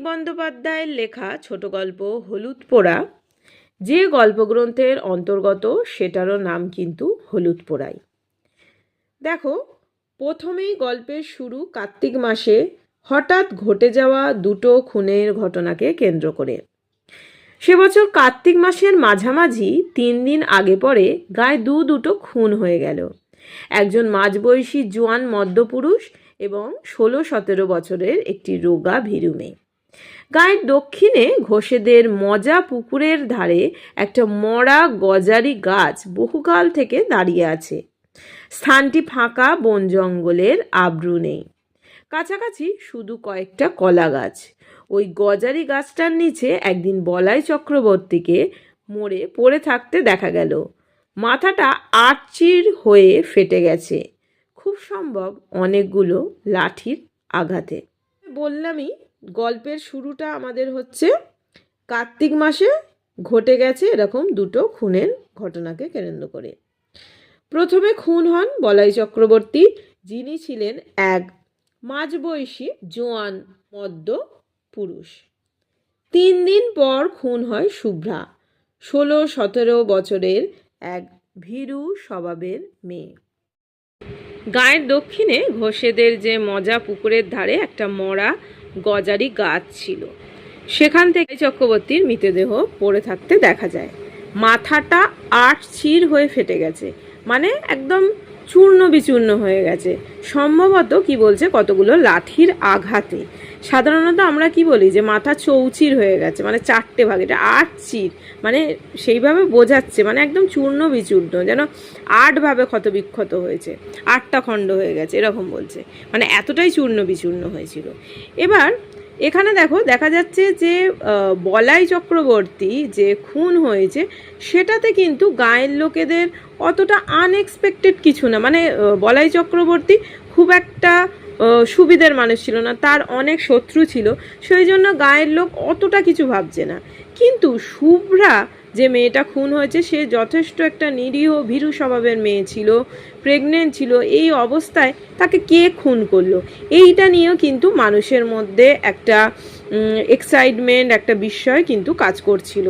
বন্দ্যোপাধ্যায়ের লেখা ছোট গল্প হলুদ পোড়া, যে গল্পগ্রন্থের অন্তর্গত সেটারও নাম কিন্তু হলুদ পোড়াই। দেখো, প্রথমেই গল্পের শুরু কার্তিক মাসে হঠাৎ ঘটে যাওয়া দুটো খুনের ঘটনাকে কেন্দ্র করে। সে বছর কার্তিক মাসের মাঝামাঝি তিন দিন আগে পরে গায়ে দু দুটো খুন হয়ে গেল। একজন মাঝবয়সী জোয়ান মদ্যপুরুষ এবং ষোলো সতেরো বছরের একটি রোগা ভীরু মেয়ে। গায়ের দক্ষিণে ঘোষেদের মজা পুকুরের ধারে একটা মরা গজারি গাছ বহুকাল থেকে দাঁড়িয়ে আছে। স্থানটি ফাঁকা, বন জঙ্গলের আব্রু নেই। কাছাকাছি শুধু কয়েকটা কলা গাছ। ওই গজারি গাছটার নিচে একদিন বলাই চক্রবর্তীকে মরে পড়ে থাকতে দেখা গেল। মাথাটা আটচির হয়ে ফেটে গেছে। খুব সম্ভব অনেকগুলো লাঠির আঘাতে। বললামই গল্পের শুরুটা আমাদের হচ্ছে কার্তিক মাসে ঘটে গেছে এরকম দুটো খুনের ঘটনাকে কেন্দ্র করে। প্রথমে খুন হন বলাই চক্রবর্তী, যিনি ছিলেন এক মাঝবয়সী জোয়ান মদ্য পুরুষ। তিন দিন পর খুন হয় শুভ্রা, ষোলো সতেরো বছরের এক ভীরু স্বভাবের মেয়ে। গায়ের দক্ষিণে ঘোষেদের যে মজা পুকুরের ধারে একটা মরা গজারি গাছ ছিল। সেখান থেকে চক্রবর্তীর মৃতদেহ পড়ে থাকতে দেখা যায়। মাথাটা আট চির হয়ে ফেটে গেছে। মানে একদম চূর্ণ বিচূর্ণ হয়ে গেছে। সম্ভবত কি বলছে কতগুলো লাঠির আঘাতে। সাধারণত আমরা কি বলি যে মাথা চৌচির হয়ে গেছে মানে চারটে ভাগ, এটা আট চির মানে সেইভাবে বোঝাচ্ছে মানে একদম চূর্ণ বিচূর্ণ, যেন আটভাবে ক্ষত বিক্ষত হয়েছে, আটটা খণ্ড হয়ে গেছে, এরকম বলছে মানে এতটাই চূর্ণ বিচূর্ণ হয়েছিল। এবার এখানে দেখো, দেখা যাচ্ছে যে বলাই চক্রবর্তী যে খুন হয়েছে, সেটাতে কিন্তু গায়ের লোকেদের অতটা আনএক্সপেক্টেড কিছু না মানে বলাই চক্রবর্তী খুব একটা সুবিধের মানুষ ছিল না, তার অনেক শত্রু ছিল, সেই জন্য গায়ের লোক অতটা কিছু ভাবছে না। কিন্তু শুভ্রা যে মেয়েটা খুন হয়েছে, সে যথেষ্ট একটা নিরীহ, ভীরু স্বভাবের মেয়ে ছিল প্রেগনেন্ট ছিল, এই অবস্থায় তাকে কে খুন করল? এইটা নিয়েও কিন্তু মানুষের মধ্যে একটা এক্সাইটমেন্ট একটা বিস্ময় কিন্তু কাজ করছিল।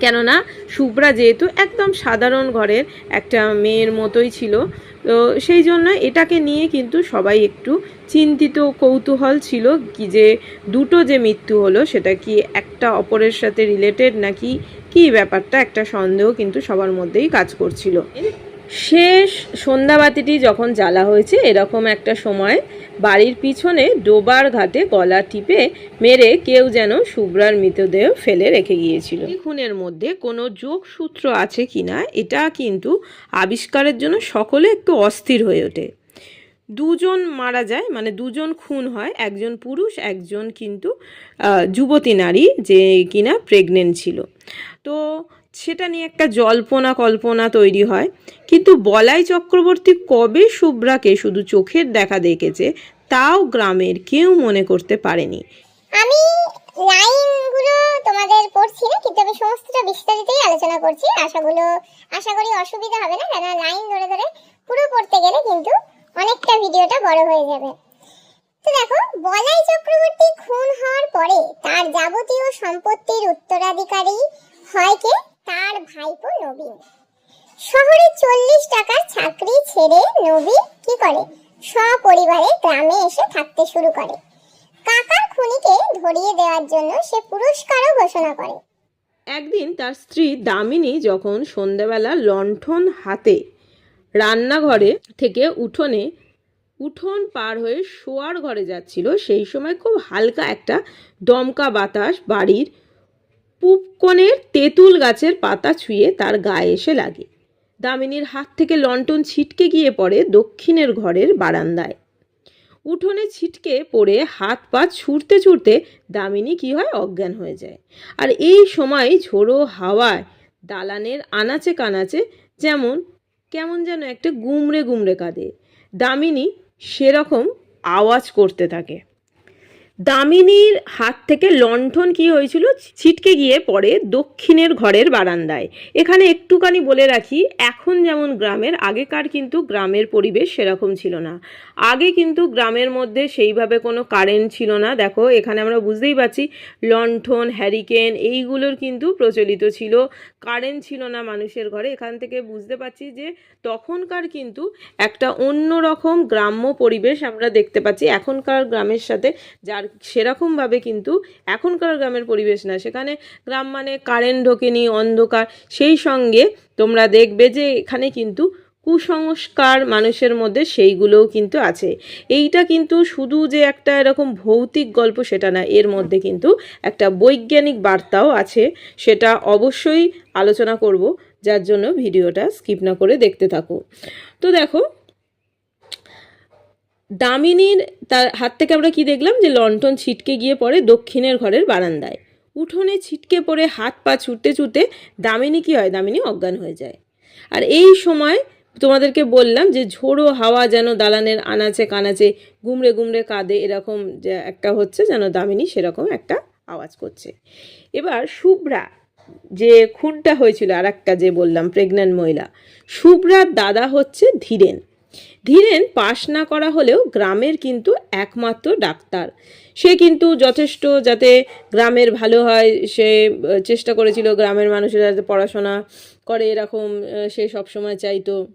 কেননা শুভ্রা যেহেতু একদম সাধারণ ঘরের একটা মেয়ের মতোই ছিল, তো সেই জন্য এটাকে নিয়ে কিন্তু সবাই একটু চিন্তিত কৌতূহল ছিল কি যে দুটো যে মৃত্যু হলো সেটা কি একটা অপরের সাথে রিলেটেড নাকি কি ব্যাপারটা একটা সন্দেহ কিন্তু সবার মধ্যেই কাজ করছিল। শেষ সন্ধ্যাবাতিটি যখন জ্বালা হয়েছে, এরকম একটা সময় বাড়ির পিছনে ডোবার ঘাটে গলা টিপে মেরে কেউ যেন শুভ্রার মৃতদেহ ফেলে রেখে গিয়েছিল। খুনের মধ্যে কোনো যোগসূত্র আছে কিনা এটা কিন্তু আবিষ্কারের জন্য সকলে একটু অস্থির হয়ে ওঠে। দুজন মারা যায় মানে দুজন খুন হয়, একজন পুরুষ, একজন কিন্তু যুবতী নারী যে কিনা প্রেগনেন্ট ছিল। তো সেটা নিয়ে একটা জল্পনা কল্পনা তৈরি হয়। কিন্তু বলাই চক্রবর্তী কবে শুভ্রাকে শুধু চোখের দেখা দেখেছে, তাও গ্রামের কেউ মনে করতে পারেনি। আমি লাইনগুলো তোমাদের পড়ছি না, কিন্তু আমি সমস্তটা বিস্তারিতই আলোচনা করছি। আশাগুলো, আশা করি অসুবিধা হবে না কেন লাইন ধরে ধরে পুরো পড়তে গেলে কিন্তু অনেকটা ভিডিওটা বড় হয়ে যাবে। তো দেখো, বলাই চক্রবর্তী খুন হওয়ার পরে তার যাবতীয় সম্পত্তির উত্তরাধিকারী হয় কে? তার ভাইপো নবীন। শহরে চল্লিশ টাকার চাকরি ছেড়ে নবীন কি করে? সপরিবারে গ্রামে এসে থাকতে শুরু করে। কাকার খুনিকে ধরিয়ে দেওয়ার জন্য সে পুরস্কারও ঘোষণা করে। একদিন তার স্ত্রী দামিনী যখন সন্ধ্যাবেলা লণ্ঠন হাতে রান্নাঘরে থেকে উঠোনে, উঠোন পার হয়ে শোয়ার ঘরে যাচ্ছিল, সেই সময় খুব হালকা একটা দমকা বাতাস বাড়ির পূব কোণের তেঁতুল গাছের পাতা ছুঁয়ে তার গায়ে এসে লাগে। দামিনীর হাত থেকে লণ্ঠন ছিটকে গিয়ে পড়ে দক্ষিণের ঘরের বারান্দায়। উঠোনে ছিটকে পড়ে হাত পা ছুটতে ছুটতে দামিনী কি হয় অজ্ঞান হয়ে যায়। আর এই সময় ঝোড়ো হাওয়ায় দালানের আনাচে কানাচে যেমন, কেমন যেন একটা গুমড়ে গুমড়ে কাঁদে। দামিনী সেরকম আওয়াজ করতে থাকে। দামিনীর হাত থেকে লণ্ঠন কি হয়েছিল? ছিটকে গিয়ে পড়ে দক্ষিণের ঘরের বারান্দায়। এখানে একটুখানি বলে রাখি, এখন যেমন গ্রামের, আগেকার কিন্তু গ্রামের পরিবেশ সেরকম ছিল না। আগে কিন্তু গ্রামের মধ্যে সেইভাবে কোনো কারেন্ট ছিল না। দেখো, এখানে আমরা বুঝতেই পারছি, লণ্ঠন, হ্যারিকেন এইগুলোর কিন্তু প্রচলিত ছিল। কারেন্ট ছিল না মানুষের ঘরে। এখান থেকে বুঝতে পারছি যে তখনকার কিন্তু একটা অন্য রকম গ্রাম্য পরিবেশ আমরা দেখতে পাচ্ছি। এখনকার গ্রামের সাথে যার সেরকমভাবে কিন্তু এখনকার গ্রামের পরিবেশ না। সেখানে গ্রাম মানে কারেন্ট ঢোকেনি, অন্ধকার। সেই সঙ্গে তোমরা দেখবে যে এখানে কিন্তু কুসংস্কার মানুষের মধ্যে সেইগুলোও কিন্তু আছে। এইটা কিন্তু শুধু যে একটা এরকম ভৌতিক গল্প সেটা না, এর মধ্যে কিন্তু একটা বৈজ্ঞানিক বার্তাও আছে। সেটা অবশ্যই আলোচনা করব, যার জন্য ভিডিওটা স্কিপ না করে দেখতে থাকো। তো দেখো দামিনীর তার হাত থেকে আমরা কি দেখলাম? যে লণ্ঠন ছিটকে গিয়ে পড়ে দক্ষিণের ঘরের বারান্দায়। উঠোনে ছিটকে পড়ে হাত পা ছুটতে ছুটতে দামিনী কি হয়? দামিনী অজ্ঞান হয়ে যায়। আর এই সময় তোমাদেরকে বললাম যে ঝোড়ো হাওয়া যেন দালানের আনাচে কানাচে গুমড়ে গুমড়ে কাঁদে, এরকম যে একটা হচ্ছে যেন দামিনী সেরকম একটা আওয়াজ করছে। এবার শুভ্রা, যে খুনটা হয়েছিল আর একটা যে বললাম প্রেগন্যান্ট মহিলা, শুভ্রার দাদা হচ্ছে ধীরেন। ধীরেন পাশ না করা হলেও গ্রামের কিন্তু একমাত্র ডাক্তার। সে কিন্তু যথেষ্ট যাতে গ্রামের ভালো হয়, সে চেষ্টা করেছিল গ্রামের মানুষেরা যাতে পড়াশোনা করে এরকম সে সবসময় চাইতো।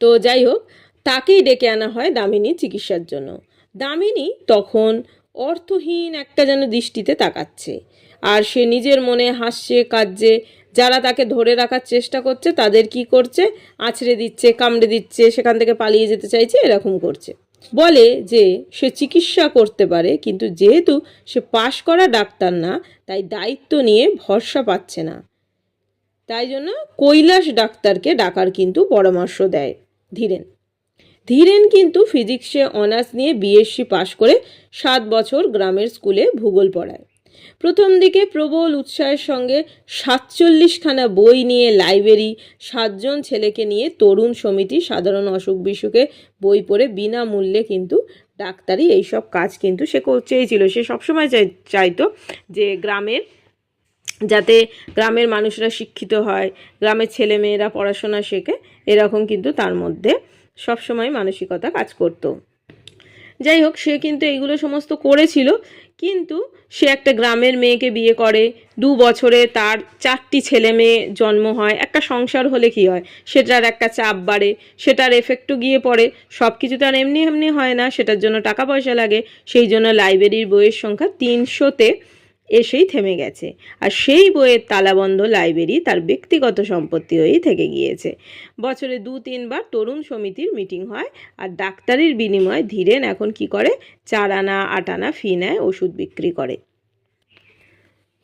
তো যাই হোক, তাকেই ডেকে আনা হয় দামিনী চিকিৎসার জন্য। দামিনী তখন অর্থহীন একটা যেন দৃষ্টিতে তাকাচ্ছে। আর সে নিজের মনে হাসছে, কাঁদছে যারা তাকে ধরে রাখার চেষ্টা করছে, তাদের কি করছে? আছড়ে দিচ্ছে, কামড়ে দিচ্ছে, সেখান থেকে পালিয়ে যেতে চাইছে, এরকম করছে। বলে যে সে চিকিৎসা করতে পারে, কিন্তু যেহেতু সে পাশ করা ডাক্তার না, তাই দায়িত্ব নিয়ে ভরসা পাচ্ছে না। তাই জন্য কৈলাস ডাক্তারকে ডাকার কিন্তু পরামর্শ দেয় ধীরেন। ধীরেন কিন্তু ফিজিক্সে অনার্স নিয়ে বিএসসি পাশ করে সাত বছর গ্রামের স্কুলে ভূগোল পড়ায়। প্রথম দিকে প্রবল উৎসাহের সঙ্গে সাতচল্লিশখানা বই নিয়ে লাইব্রেরি, সাতজন ছেলেকে নিয়ে তরুণ সমিতি, সাধারণ অসুখ বিসুখে বই পড়ে বিনামূল্যে কিন্তু ডাক্তারি, এইসব কাজ কিন্তু সে চেয়েছিল। সে সবসময় চাই, চাইতো যে গ্রামের, যাতে গ্রামের মানুষরা শিক্ষিত হয়, গ্রামের ছেলেমেয়েরা পড়াশোনা শেখে, এরকম কিন্তু তার মধ্যে সবসময় মানসিকতা কাজ করতো। যাই হোক, সে কিন্তু এইগুলো সমস্ত করেছিল। কিন্তু সে একটা গ্রামের মেয়েকে বিয়ে করে, দু বছরে তার চারটি ছেলে মেয়ে জন্ম হয়। একটা সংসার হলে কি হয়? সেটার একটা চাপ বাড়ে, সেটার এফেক্টও গিয়ে পড়ে। সব কিছু তার এমনি এমনি হয় না, সেটার জন্য টাকা পয়সা লাগে। সেই জন্য লাইব্রেরির বইয়ের সংখ্যা তিনশোতে এসেই থেমে গেছে। আর সেই বইয়ের তালাবন্ধ লাইব্রেরি তার ব্যক্তিগত সম্পত্তি হয়েই থেকে গিয়েছে। বছরে দু, তিনবার তরুণ সমিতির মিটিং হয় আর ডাক্তারির বিনিময়ে ধীরেন এখন কি করে? চার আনা, আট আনা ফি নেয়, ওষুধ বিক্রি করে।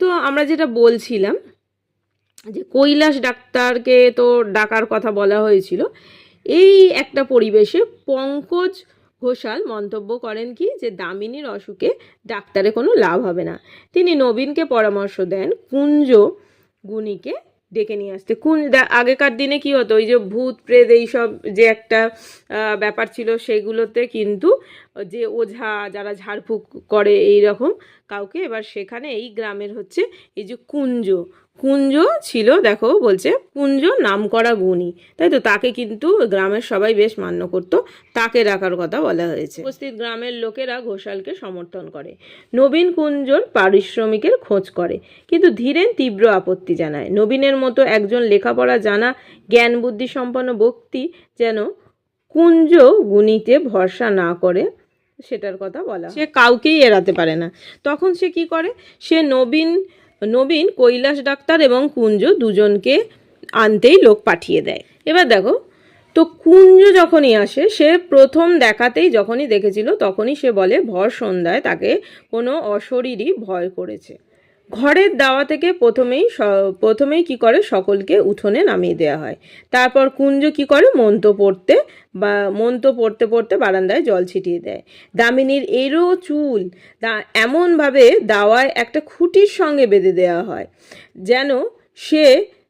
তো আমরা যেটা বলছিলাম যে কৈলাস ডাক্তারকে তো ডাকার কথা বলা হয়েছিল, এই একটা পরিবেশে পঙ্কজ ঘোষাল মন্তব্য করেন কি যে দামিনীর অসুখে ডাক্তারে কোনো লাভ হবে না। তিনি নবীনকে পরামর্শ দেন, কুঞ্জ গুণীকে ডেকে নিয়ে আসতে। দা- আগেকার দিনে কি হতো? ওই যে ভূত, প্রেত এইসব যে একটা ব্যাপার ছিল সেগুলোতে কিন্তু যে ওঝা যারা ঝাড়ফুঁক করে এই রকম কাউকে এবার সেখানে এই গ্রামের হচ্ছে এই যে কুঞ্জ কুঞ্জ ছিল, দেখো, বলছে কুঞ্জ নামকরা গুণী। তাই তো তাকে কিন্তু গ্রামের সবাই বেশ মান্য করতো, তাকে রাখার কথা বলা হয়েছে। উপস্থিত গ্রামের লোকেরা ঘোষালকে সমর্থন করে। নবীন কুঞ্জর পারিশ্রমিকের খোঁজ করে, কিন্তু ধীরেন তীব্র আপত্তি জানায়। নবীনের মতো একজন লেখাপড়া জানা জ্ঞান বুদ্ধি সম্পন্ন ব্যক্তি যেন কুঞ্জ গুণীতে ভরসা না করে, সেটার কথা বলা। সে কাউকেই এড়াতে পারে না। তখন সে কি করে? সে নবীন নবীন, কৈলাস ডাক্তার এবং কুঞ্জ দুজনকে আনতেই লোক পাঠিয়ে দেয়। এবার দেখো, তো কুঞ্জ যখনই আসে, সে প্রথম দেখাতেই যখনই দেখেছিল, তখনই সে বলে, ভর সন্ধ্যায় তাকে কোনো অশরীরই ভয় করেছে। ঘরের দাওয়া থেকে প্রথমেই প্রথমেই কি করে সকলকে উঠোনে নামিয়ে দেওয়া হয়। তারপর কুঞ্জ কি করে? মন্ত পড়তে বা মন্ত পড়তে পড়তে বারান্দায় জল ছিটিয়ে দেয়। দামিনীর এরও চুল এমনভাবে দাওয়ায় একটা খুঁটির সঙ্গে বেঁধে দেওয়া হয়, যেন সে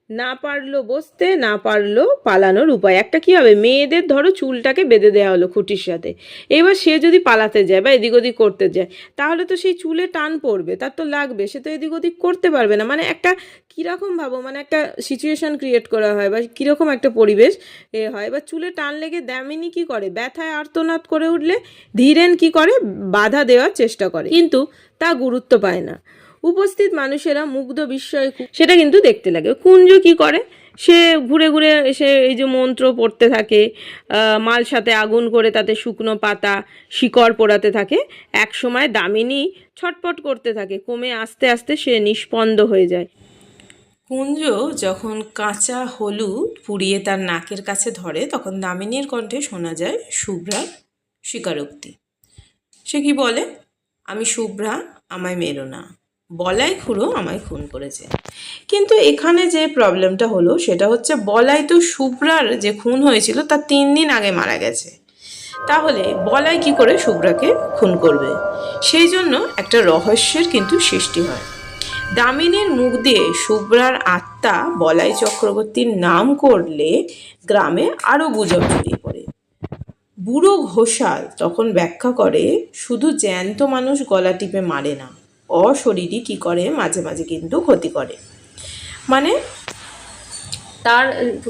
না পারল বসতে, না পারল পালানোর উপায়। একটা কি হবে? মেয়েদের ধরো চুলটাকে বেঁধে দেওয়া হলো খুঁটির সাথে। এবার সে যদি পালাতে যায় বা এদিক ওদিক করতে যায়, তাহলে তো সেই চুলে টান পড়বে, তার তো লাগবে। সে তো এদিক ওদিক করতে পারবে না। মানে একটা কীরকম ভাবো? মানে একটা সিচুয়েশন ক্রিয়েট করা হয় বা কীরকম একটা পরিবেশ এ হয়। বা চুলে টান লেগে দ্যামিনী কি করে? ব্যথায় আর্তনাদ করে উঠলে ধীরেন কি করে? বাধা দেওয়ার চেষ্টা করে। কিন্তু তা গুরুত্ব পায় না। উপস্থিত মানুষেরা মুগ্ধ বিস্ময় সেটা কিন্তু দেখতে লাগে। কুঞ্জ কি করে? সে ঘুরে ঘুরে এসে এই যে মন্ত্র পড়তে থাকে মাল সাথে আগুন করে তাতে শুকনো পাতা, শিকড় পোড়াতে থাকে এক সময় দামিনী ছটপট করতে থাকে, কমে আস্তে আস্তে সে নিষ্পন্দ হয়ে যায়। কুঞ্জ যখন কাঁচা হলুদ পুড়িয়ে তার নাকের কাছে ধরে, তখন দামিনীর কণ্ঠে শোনা যায় শুভ্রার স্বীকারোক্তি সে কি বলে? আমি শুভ্রা, আমায় মেরো না। বলাই খুঁড়ো আমায় খুন করেছে। কিন্তু এখানে যে প্রবলেমটা হলো, সেটা হচ্ছে বলাই তো শুভ্রার যে খুন হয়েছিল, তার তিন দিন আগে মারা গেছে। তাহলে বলাই কি করে শুভ্রাকে খুন করবে? সেই জন্য একটা রহস্যের কিন্তু সৃষ্টি হয়। দামিনীর মুখ দিয়ে শুভ্রার আত্মা বলাই চক্রবর্তীর নাম করলে গ্রামে আরও গুজব ছড়িয়ে পড়ে। বুড়ো ঘোষাল তখন ব্যাখ্যা করে, শুধু জ্যান্ত মানুষ গলা টিপে মারে না। অশরীরই কি করে? মাঝে মাঝে কিন্তু ক্ষতি করে। মানে তার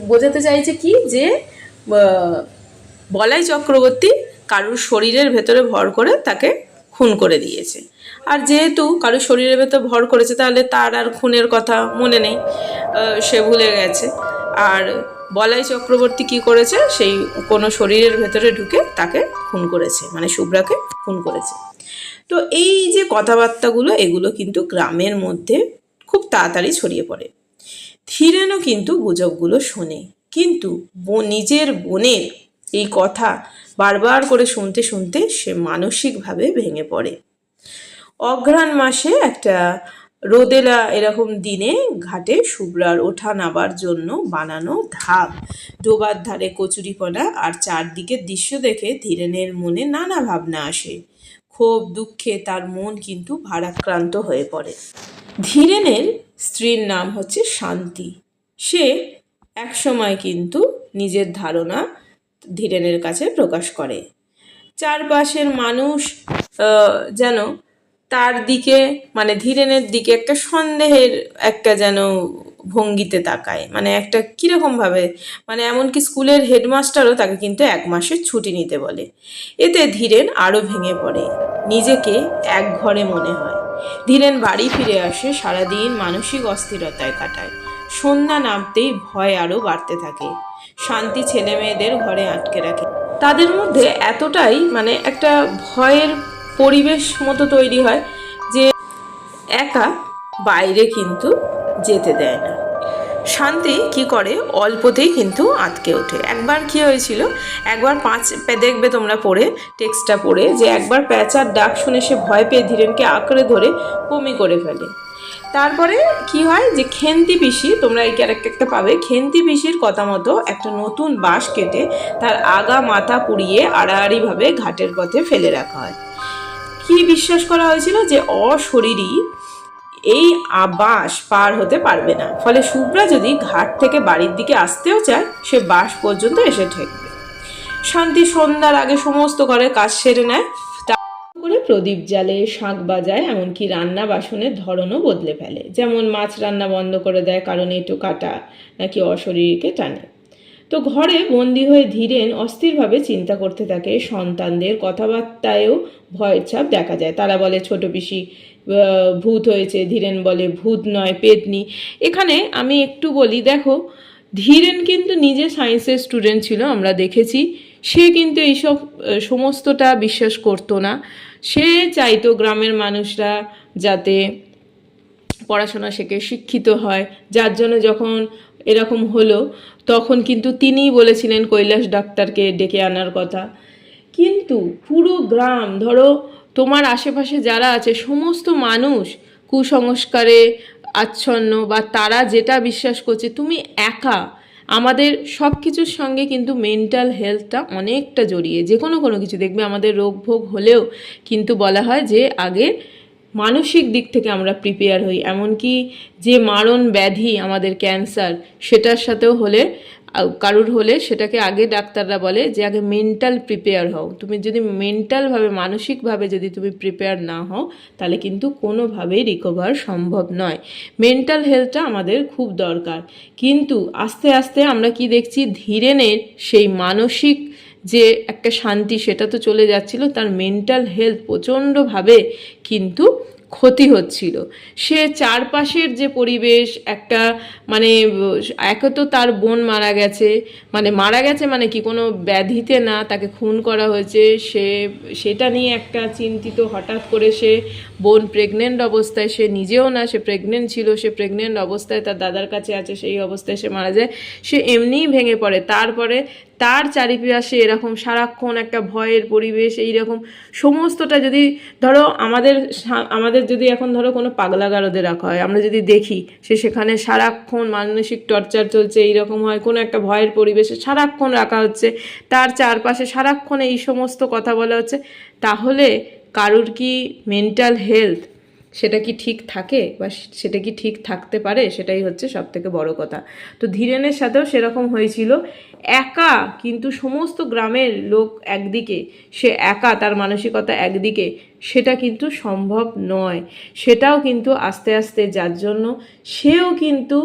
বোঝাতে চাইছে কি? যে বলাই চক্রবর্তী কারুর শরীরের ভেতরে ভর করে তাকে খুন করে দিয়েছে। আর যেহেতু কারুর শরীরের ভেতর ভর করেছে, তাহলে তার আর খুনের কথা মনে নেই। সে ভুলে গেছে। আর বলাই চক্রবর্তী কি করেছে? সেই কোনো শরীরের ভেতরে ঢুকে তাকে খুন করেছে। মানে শুভ্রাকে খুন করেছে। তো এই যে কথাবার্তাগুলো, এগুলো কিন্তু গ্রামের মধ্যে খুব তাড়াতাড়ি ছড়িয়ে পড়ে। ধীরেনও কিন্তু গুজবগুলো শোনে। কিন্তু নিজের বোনের এই কথা বারবার করে শুনতে শুনতে সে মানসিকভাবে ভেঙে পড়ে। অঘ্রাণ মাসে একটা রোদেলা এরকম দিনে ঘাটে শুভ্রার ওঠা নাবার জন্য বানানো ধাপ, ডোবার ধারে কচুরিপনা আর চারদিকের দৃশ্য দেখে ধীরেনের মনে নানা ভাবনা আসে। ক্ষোভ, দুঃখে তার মন কিন্তু ভারাক্রান্ত হয়ে পড়ে। ধীরেনের স্ত্রীর নাম হচ্ছে শান্তি। সে একসময় কিন্তু নিজের ধারণা ধীরেনের কাছে প্রকাশ করে। চারপাশের মানুষ যেন তার দিকে মানে ধীরেনের দিকে একটা সন্দেহের একটা যেন ভঙ্গিতে তাকায়। মানে একটা কীরকমভাবে মানে এমনকি স্কুলের হেডমাস্টারও তাকে কিন্তু এক মাসের ছুটি নিতে বলে। এতে ধীরেন আরও ভেঙে পড়ে। নিজেকে এক ঘরে মনে হয়। ধীরেন বাড়ি ফিরে আসে, সারাদিন মানসিক অস্থিরতায় কাটায়। সন্ধ্যা নামতেই ভয় আরও বাড়তে থাকে। শান্তি ছেলে মেয়েদের ঘরে আটকে রাখে। তাদের মধ্যে এতটাই মানে একটা ভয়ের পরিবেশ মতো তৈরি হয় যে, একা বাইরে কিন্তু যেতে দেয় না। শান্তি কি করে? অল্পতেই কিন্তু আটকে ওঠে। একবার কি হয়েছিল? একবার পাঁচ দেখবে তোমরা পড়ে, টেক্সটটা পড়ে যে একবার প্যাঁচার ডাক শুনে সে ভয় পেয়ে ধীরেনকে আঁকড়ে ধরে বমি করে ফেলে। তারপরে কি হয় যে খেন্তি পিসি, তোমরা এই ক্যারেক্টারটা পাবে, খেন্তি পিসির কথা মতো একটা নতুন বাঁশ কেটে তার আগা মাথা পুড়িয়ে আড়াআড়িভাবে ঘাটের পথে ফেলে রাখা হয়। কি বিশ্বাস করা হয়েছিল? যে অশরীরী এই আবাস পার হতে পারবে না। ফলে শুভ্রা যদি ঘাট থেকে বাড়ির দিকে আসতেও চায়, সে বাস পর্যন্ত এসে ঠেকবে। শান্তি সন্ধ্যার আগে সমস্ত ঘরে কাজ সেরে নেয়। করে প্রদীপ জ্বালে, শাঁখ বাজায়, এমনকি রান্না বাসনের ধরনও বদলে ফেলে। যেমন মাছ রান্না বন্ধ করে দেয়, কারণ এঁটো কাটা, নাকি অশরীরকে টানে। তো ঘরে বন্দি হয়ে ধীরেন, অস্থিরভাবে চিন্তা করতে থাকে। সন্তানদের কথাবার্তায়ও ভয়ের ছাপ দেখা যায়। তারা বলে, ছোট পিসি ভূত হয়েছে, ধীরেন বলে, ভূত নয়, পেতনি। এখানে আমি একটু বলি, দেখো, ধীরেন কিন্তু নিজে সায়েন্সের স্টুডেন্ট ছিল, আমরা দেখেছি। সে কিন্তু এইসব সমস্তটা বিশ্বাস করতো না। সে চাইতো গ্রামের মানুষরা যাতে পড়াশোনা শেখে, শিক্ষিত হয়। যার জন্য যখন এরকম হলো, তখন কিন্তু তিনিই বলেছিলেন, কৈলাস ডাক্তারকে ডেকে আনার কথা। কিন্তু পুরো গ্রাম, ধরো তোমার আশেপাশে যারা আছে, সমস্ত মানুষ কুসংস্কারে, আচ্ছন্ন বা তারা যেটা বিশ্বাস করছে, তুমি একা। আমাদের সব কিছুর সঙ্গে কিন্তু মেন্টাল হেলথটা অনেকটা জড়িয়ে। যে কোনো কোনো কিছু। দেখবে আমাদের রোগ ভোগ হলেও কিন্তু বলা হয় যে, আগে মানসিক দিক থেকে আমরা প্রিপেয়ার হই। এমনকি যে মারণ ব্যাধি আমাদের ক্যান্সার সেটার সাথেও হলে কারুর হলে সেটাকে আগে ডাক্তাররা বলে যে, আগে মেন্টাল প্রিপেয়ার হও। তুমি যদি মেন্টালভাবে মানসিকভাবে যদি তুমি প্রিপেয়ার না হও, তাহলে কিন্তু কোনোভাবেই রিকভার সম্ভব নয়। মেন্টাল হেলথটা আমাদের খুব দরকার। কিন্তু আস্তে আস্তে আমরা কি দেখছি ধীরেনের সেই মানসিক যে একটা শান্তি, সেটা তো চলে যাচ্ছিল, তার মেন্টাল হেলথ প্রচণ্ডভাবে কিন্তু ক্ষতি হচ্ছিল। সে চারপাশের যে পরিবেশ, একটা মানে একে তো তার বোন মারা গেছে। মানে মারা গেছে মানে কি, কোনো ব্যাধিতে না তাকে খুন করা হয়েছে। সে, সেটা নিয়ে একটা চিন্তিত হঠাৎ করে সে বোন প্রেগনেন্ট অবস্থায়, সে নিজেও না, সে প্রেগনেন্ট ছিল, সে প্রেগনেন্ট অবস্থায় তার দাদার কাছে আছে, সেই অবস্থায় সে মারা যায়। সে এমনিই ভেঙে পড়ে। তারপরে তার চারিপাশে এরকম সারাক্ষণ একটা ভয়ের পরিবেশ, এইরকম সমস্তটা যদি ধরো আমাদের আমাদের যদি এখন ধরো কোনো পাগলাগারদে রাখা হয়, আমরা যদি দেখি সে সেখানে সারাক্ষণ মানসিক টর্চার চলছে, এইরকম হয়, কোনো একটা ভয়ের পরিবেশে সারাক্ষণ রাখা হচ্ছে, তার চারপাশে সারাক্ষণ এই সমস্ত কথা বলা হচ্ছে, তাহলে কারুর কি মেন্টাল হেলথ সেটা কি ঠিক থাকে বা সেটা কি ঠিক থাকতে পারে সেটাই হচ্ছে সব থেকে বড়ো কথা। তো ধীরেনের সাথেও সেরকম হয়েছিল। একা কিন্তু সমস্ত গ্রামের লোক একদিকে, সে একা তার মানসিকতা একদিকে, সেটা কিন্তু সম্ভব নয়। সেটাও কিন্তু আস্তে আস্তে যার জন্য সেও কিন্তু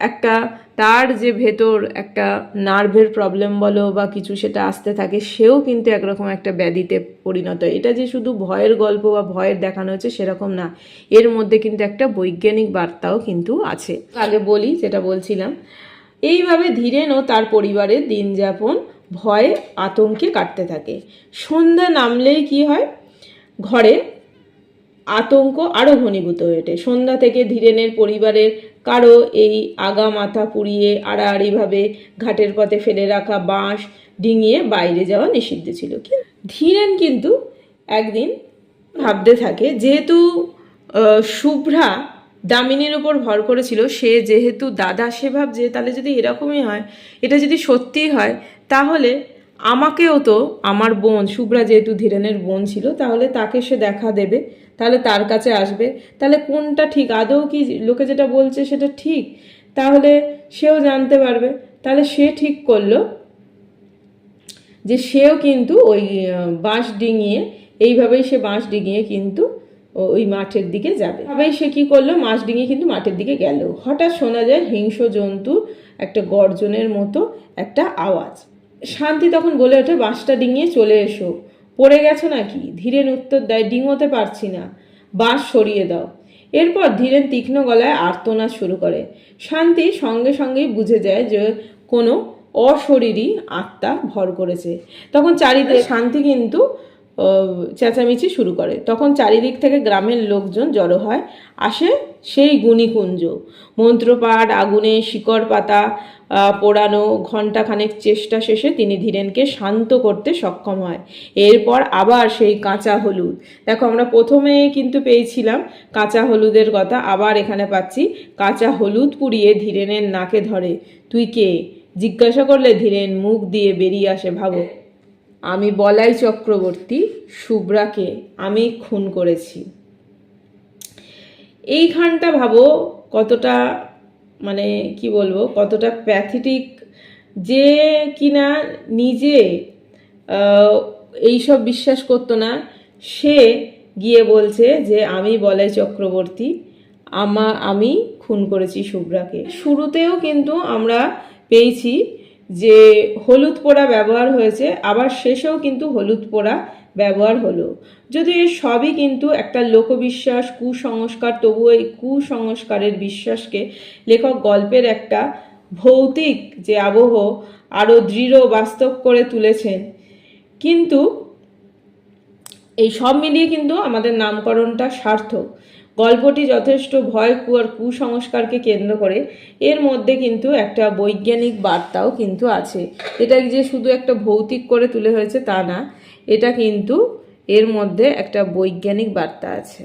একটা তার যে ভেতর একটা নার্ভের প্রবলেম বলো বা কিছু সেটা আসতে থাকে, সেও কিন্তু একরকম একটা ব্যাধিতে পরিণত। হয় এটা যে শুধু ভয়ের গল্প বা ভয়ের দেখানো হচ্ছে সেরকম না, এর মধ্যে কিন্তু একটা বৈজ্ঞানিক বার্তাও কিন্তু আছে। আগে বলি যেটা বলছিলাম, এইভাবে ধীরেন ও তার পরিবারের দিনযাপন ভয়ে আতঙ্কে কাটতে থাকে। সন্ধ্যা নামলেই কি হয়? ঘরে আতঙ্ক আরও ঘনীভূত হয়ে ওঠে। সন্ধ্যা থেকে ধীরেনের পরিবারের কারও এই আগা মাথা পুড়িয়ে আড়াআড়িভাবে ঘাটের পথে ফেলে রাখা বাঁশ ডিঙিয়ে বাইরে যাওয়া নিষিদ্ধ ছিল। ধীরেন কিন্তু একদিন ভাবতে থাকে, যেহেতু শুভ্রা দামিনীর উপর ভর করেছিল, সে যেহেতু দাদা সে ভাবছে তাহলে যদি এরকমই হয়, এটা যদি সত্যিই হয়, তাহলে আমাকেও তো আমার বোন, শুভ্রা যেহেতু ধীরেনের বোন ছিল, তাহলে তাকে সে দেখা দেবে। তাহলে তার কাছে আসবে। তাহলে কোনটা ঠিক? আদৌ কি লোকে যেটা বলছে সেটা ঠিক? তাহলে সেও জানতে পারবে। তাহলে সে ঠিক করল যে সেও কিন্তু ওই বাঁশ ডিঙিয়ে, এইভাবেই সে বাঁশ ডিঙিয়ে কিন্তু ওই মাঠের দিকে যাবে। তবেই সে কি করল? মাছ ডিঙিয়ে কিন্তু মাঠের দিকে গেল। হঠাৎ শোনা যায় হিংস্র জন্তুর একটা গর্জনের মতো একটা আওয়াজ। শান্তি তখন বলে ওঠে, বাঁশটা ডিঙিয়ে চলে এসো। পড়ে গেছো নাকি? ধীরেন উত্তর দেয়, ডিঙোতে পারছি না। বাঁশ সরিয়ে দাও। এরপর ধীরেন তীক্ষ্ণ গলায় আর্তনাদ শুরু করে। শান্তি সঙ্গে সঙ্গেই বুঝে যায় যে কোনো অশরীরী আত্মা ভর করেছে। তখন চারিদিকে শান্তি কিন্তু চেঁচামেচি শুরু করে। তখন চারিদিক থেকে গ্রামের লোকজন জড়ো হয়, আসে সেই গুণিকুঞ্জ। মন্ত্রপাঠ, আগুনে শিকড় পাতা পোড়ানো ঘণ্টাখানেক চেষ্টা শেষে তিনি ধীরেনকে শান্ত করতে সক্ষম হয়। এরপর আবার সেই কাঁচা হলুদ। দেখো, আমরা প্রথমে কিন্তু পেয়েছিলাম কাঁচা হলুদের কথা, আবার এখানে পাচ্ছি কাঁচা হলুদ পুড়িয়ে ধীরেনের নাকে ধরে। তুই কে? জিজ্ঞাসা করলে ধীরেন মুখ দিয়ে বেরিয়ে আসে, ভাবো। আমি বলাই চক্রবর্তী শুভ্রাকে আমি খুন করেছি। এইখানটা ভাবো কতটা মানে কি বলব, কতটা প্যাথেটিক যে কিনা নিজে এইসব বিশ্বাস করতো না। সে গিয়ে বলছে যে, আমি বলাই চক্রবর্তী, আমা, আমি খুন করেছি শুভ্রাকে। শুরুতেও কিন্তু আমরা পেয়েছি যে হলুদ পোড়া ব্যবহার হয়েছে, আবার শেষেও কিন্তু হলুদ পোড়া ব্যবহার হলো। যদিও এর সবই কিন্তু একটা লোকবিশ্বাস, কুসংস্কার, তবুও এই কুসংস্কারের বিশ্বাসকে লেখক গল্পের একটা ভৌতিক যে আবহ আরও দৃঢ় বাস্তব করে তুলেছেন। কিন্তু এই সব মিলিয়ে কিন্তু আমাদের নামকরণটা সার্থক। গল্পটি যথেষ্ট ভয় কু আর কুসংস্কারকে কেন্দ্র করে। এর মধ্যে কিন্তু একটা বৈজ্ঞানিক বার্তাও কিন্তু আছে। এটা যে শুধু একটা ভৌতিক করে তুলে হয়েছে তা না, এটা কিন্তু এর মধ্যে একটা বৈজ্ঞানিক বার্তা আছে।